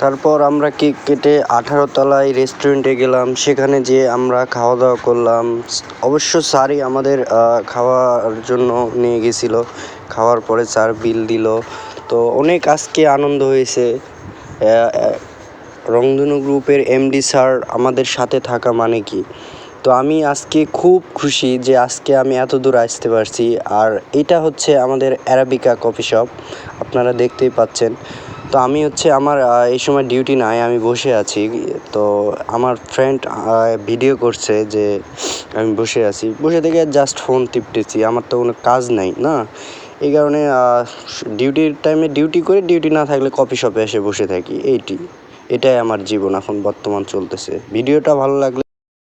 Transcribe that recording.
তারপর আমরা কেক কেটে আঠারো তলায় রেস্টুরেন্টে গেলাম। সেখানে যেয়ে আমরা খাওয়া দাওয়া করলাম। অবশ্য স্যারই আমাদের খাওয়ার জন্য নিয়ে গেছিল। খাওয়ার পরে স্যার বিল দিল। তো অনেক আজকে আনন্দ হয়েছে। রংধনু গ্রুপের এমডি স্যার আমাদের সাথে থাকা মানে কি? তো আমি আজকে খুব খুশি যে আজকে আমি এত দূর আসতে পারছি। আর এটা হচ্ছে আমাদের অ্যারাবিকা কফি শপ আপনারা দেখতেই পাচ্ছেন। তো আমি হচ্ছে আমার এই সময় ডিউটি নাই, আমি বসে আছি। তো আমার ফ্রেন্ড ভিডিও করছে যে আমি বসে আছি। বসে থেকে জাস্ট ফোন টিপতেছি, আমার তো কোনো কাজ নাই, না? এই কারণে ডিউটির টাইমে ডিউটি করে ডিউটি না থাকলে কফি শপে এসে বসে থাকি, এইটি। এটাই আমার জীবন এখন বর্তমান চলতেছে। ভিডিওটা ভালো লাগলে